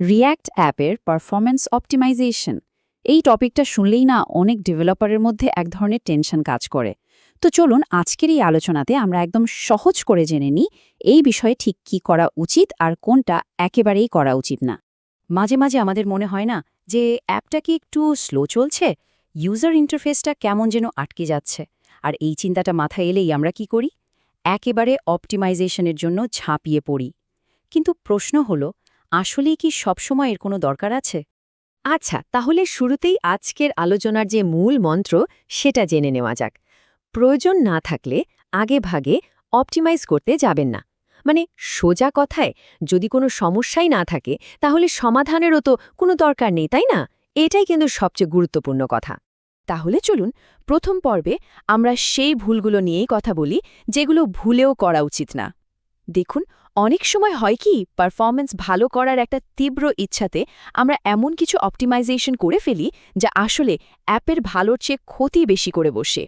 React অ্যাপের performance optimisation এই টপিকটা শুনলেই না অনেক ডেভেলপারের মধ্যে এক ধরনের টেনশন কাজ করে। তো চলুন আজকের এই আলোচনাতে আমরা একদম সহজ করে জেনে নিই এই বিষয়ে ঠিক কি করা উচিত আর কোনটা একেবারেই করা উচিত না। মাঝে মাঝে আমাদের মনে হয় না যে অ্যাপটা কি একটু স্লো চলছে? ইউজার ইন্টারফেসটা কেমন যেন আটকে যাচ্ছে। আর এই চিন্তাটা মাথায় এলেই আমরা কি করি? একেবারে অপটিমাইজেশনের জন্য ঝাঁপিয়ে পড়ি। কিন্তু প্রশ্ন হলো আসলেই কি সবসময় এর কোনো দরকার আছে? আচ্ছা তাহলে শুরুতেই আজকের আলোচনার যে মূল মন্ত্র, সেটা জেনে নেওয়া যাক। প্রয়োজন না থাকলে আগে ভাগে অপটিমাইজ করতে যাবেন না। মানে সোজা কথায়, যদি কোনো সমস্যাই না থাকে, তাহলে সমাধানেরও তো কোনো দরকার নেই, তাই না? এটাই কিন্তু সবচেয়ে গুরুত্বপূর্ণ কথা। তাহলে চলুন, প্রথম পর্বে আমরা সেই ভুলগুলো নিয়েই কথা বলি, যেগুলো ভুলেও করা উচিত না। দেখুন অনেক সময় হয় কি পারফরম্যান্স ভালো করার একটা তীব্র ইচ্ছাতে আমরা এমন কিছু অপটিমাইজেশন করে ফেলি যা আসলে অ্যাপের ভালোর চেয়ে ক্ষতি বেশি করে বসে।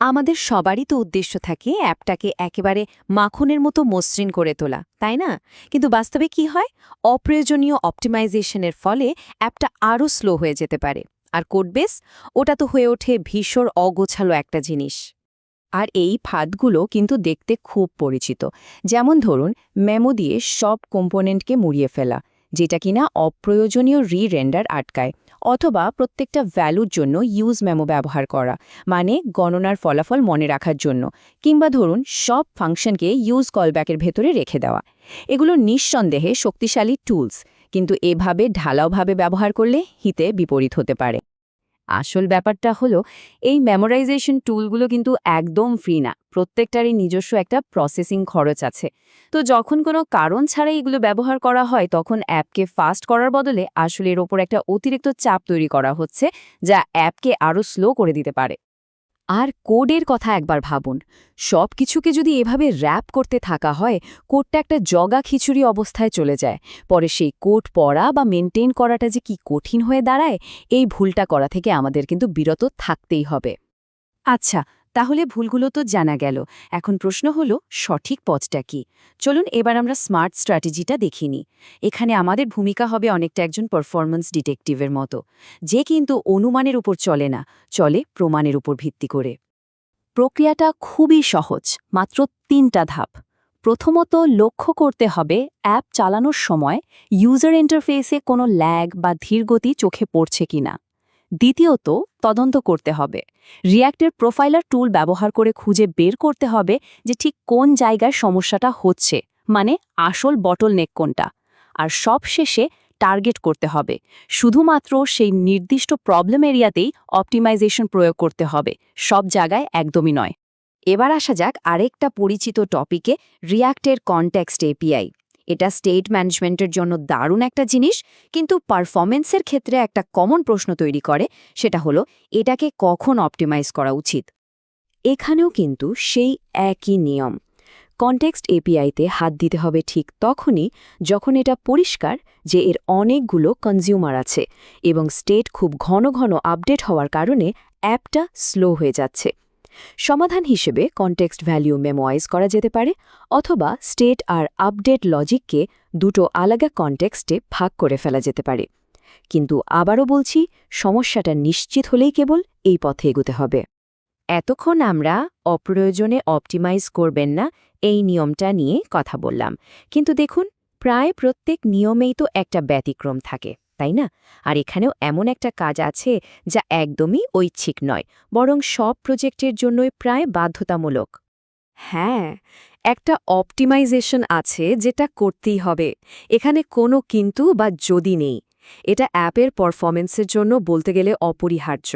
আমাদের সবারই তো উদ্দেশ্য থাকে অ্যাপটাকে একেবারে মাখনের মতো মসৃণ করে তোলা, তাই না? কিন্তু বাস্তবে কি হয়? অপ্রয়োজনীয় অপটিমাইজেশনের ফলে অ্যাপটা আরও স্লো হয়ে যেতে পারে। আর কোডবেস ওটা তো হয়ে ওঠে ভীষণ অগোছালো একটা জিনিস। আর এই ফাঁদগুলো কিন্তু দেখতে খুব পরিচিত। যেমন ধরুন মেমো দিয়ে সব কম্পোনেন্টকে মুড়িয়ে ফেলা, যেটা কিনা অপ্রয়োজনীয় রি রেন্ডার আটকায়, অথবা প্রত্যেকটা ভ্যালুর জন্য ইউজ মেমো ব্যবহার করা মানে গণনার ফলাফল মনে রাখার জন্য, কিংবা ধরুন সব ফাংশনকে ইউজ কলব্যাকের ভেতরে রেখে দেওয়া। এগুলো নিঃসন্দেহে শক্তিশালী টুলস, কিন্তু এভাবে ঢালাওভাবে ব্যবহার করলে হিতে বিপরীত হতে পারে। আসল ব্যাপারটা হলো, এই মেমোরাইজেশন টুলগুলো কিন্তু একদম ফ্রি না। প্রত্যেকটারই নিজস্ব একটা প্রসেসিং খরচ আছে। তো যখন কোনো কারণ ছাড়াই এগুলো ব্যবহার করা হয়, তখন অ্যাপকে ফাস্ট করার বদলে আসলে এর ওপর একটা অতিরিক্ত চাপ তৈরি করা হচ্ছে, যা অ্যাপকে আরও স্লো করে দিতে পারে। আর কোডের কথা একবার ভাবুন। সব কিছুকে যদি এভাবে র্যাপ করতে থাকা হয়, কোডটা একটা জগা খিচুড়ি অবস্থায় চলে যায়। পরে সেই কোড পড়া বা মেনটেন করাটা যে কি কঠিন হয়ে দাঁড়ায়, এই ভুলটা করা থেকে আমাদের কিন্তু বিরত থাকতেই হবে। আচ্ছা তাহলে ভুলগুলো তো জানা গেল। এখন প্রশ্ন হলো, সঠিক পথটা কি? চলুন এবার আমরা স্মার্ট স্ট্র্যাটেজিটা দেখিনি এখানে আমাদের ভূমিকা হবে অনেকটা একজন পারফরম্যান্স ডিটেকটিভের মতো। যে কিন্তু অনুমানের উপর চলে না, চলে প্রমাণের উপর ভিত্তি করে। প্রক্রিয়াটা খুবই সহজ, মাত্র তিনটা ধাপ। প্রথমত লক্ষ্য করতে হবে, অ্যাপ চালানোর সময় ইউজার ইন্টারফেসে কোনো ল্যাগ বা ধীরগতি চোখে পড়ছে কিনা। দ্বিতীয়ত, তদন্ত করতে হবে। রিয়্যাক্টের প্রোফাইলার টুল ব্যবহার করে খুঁজে বের করতে হবে যে ঠিক কোন জায়গায় সমস্যাটা হচ্ছে মানে আসল বটলনেক কোনটা। আর সব শেষে টার্গেট করতে হবে। শুধুমাত্র সেই নির্দিষ্ট প্রবলেম এরিয়াতেই অপটিমাইজেশন প্রয়োগ করতে হবে, সব জায়গায় একদমই নয়। এবার আসা যাক আরেকটা পরিচিত টপিকে রিয়্যাক্টের কনটেক্সট এপিআই এটা স্টেট ম্যানেজমেন্টের জন্য দারুণ একটা জিনিস, কিন্তু পারফরমেন্সের ক্ষেত্রে একটা কমন প্রশ্ন তৈরি করে, সেটা হলো, এটাকে কখন অপটিমাইজ করা উচিত? এখানেও কিন্তু সেই একই নিয়ম। কনটেক্সট এপিআইতে হাত দিতে হবে ঠিক তখনই, যখন এটা পরিষ্কার যে এর অনেকগুলো কনজিউমার আছে এবং স্টেট খুব ঘন ঘন আপডেট হওয়ার কারণে অ্যাপটা স্লো হয়ে যাচ্ছে। সমাধান হিসেবে কনটেক্সট ভ্যালিউ মেমোয়াইজ করা যেতে পারে, অথবা স্টেট আর আপডেট লজিককে দুটো আলাদা কনটেক্সটে ভাগ করে ফেলা যেতে পারে। কিন্তু আবারও বলছি, সমস্যাটা নিশ্চিত হলেই কেবল এই পথে এগোতে হবে। এতক্ষণ আমরা অপ্রয়োজনে অপটিমাইজ করবেন না, এই নিয়মটা নিয়ে কথা বললাম। কিন্তু দেখুন, প্রায় প্রত্যেক নিয়মেই তো একটা ব্যতিক্রম থাকে। তাই না? আর এখানেও এমন একটা কাজ আছে যা একদমই ঐচ্ছিক নয়, বরং সব প্রজেক্টের জন্যই প্রায় বাধ্যতামূলক। হ্যাঁ একটা অপটিমাইজেশন আছে যেটা করতেই হবে। এখানে কোনো কিন্তু বা যদি নেই। এটা অ্যাপের পারফরমেন্সের জন্য বলতে গেলে অপরিহার্য।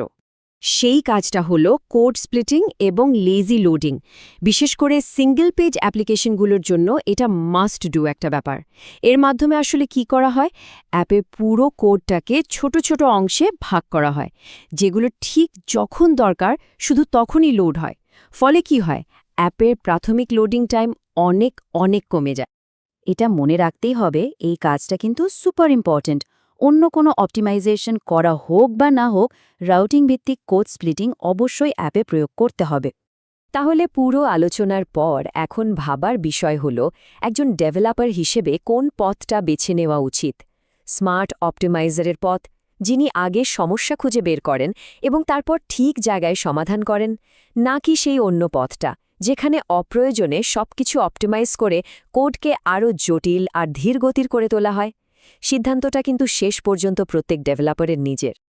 সেই কাজটা হলো কোড স্প্লিটিং এবং লেজি লোডিং। বিশেষ করে সিঙ্গেল পেজ অ্যাপ্লিকেশনগুলোর জন্য এটা মাস্ট ডু একটা ব্যাপার। এর মাধ্যমে আসলে কি করা হয়? অ্যাপে পুরো কোডটাকে ছোট ছোট অংশে ভাগ করা হয়, যেগুলো ঠিক যখন দরকার শুধু তখনই লোড হয়। ফলে কি হয়? অ্যাপের প্রাথমিক লোডিং টাইম অনেক অনেক কমে যায়। এটা মনে রাখতেই হবে, এই কাজটা কিন্তু সুপার ইম্পর্ট্যান্ট অন্য কোনো অপটিমাইজেশন করা হোক বা না হোক রাউটিং ভিত্তিক কোড স্প্লিটিং অবশ্যই অ্যাপে প্রয়োগ করতে হবে। তাহলে পুরো আলোচনার পর এখন ভাবার বিষয় হল, একজন ডেভেলপার হিসেবে কোন পথটা বেছে নেওয়া উচিত? স্মার্ট অপটিমাইজারের পথ, যিনি আগে সমস্যা খুঁজে বের করেন এবং তারপর ঠিক জায়গায় সমাধান করেন, নাকি সেই অন্য পথটা, যেখানে অপ্রয়োজনে সবকিছু অপটিমাইজ করে কোডকে আরও জটিল আর ধীরগতির করে তোলা হয়? সিদ্ধান্তটা কিন্তু শেষ পর্যন্ত প্রত্যেক ডেভেলপারের নিজের।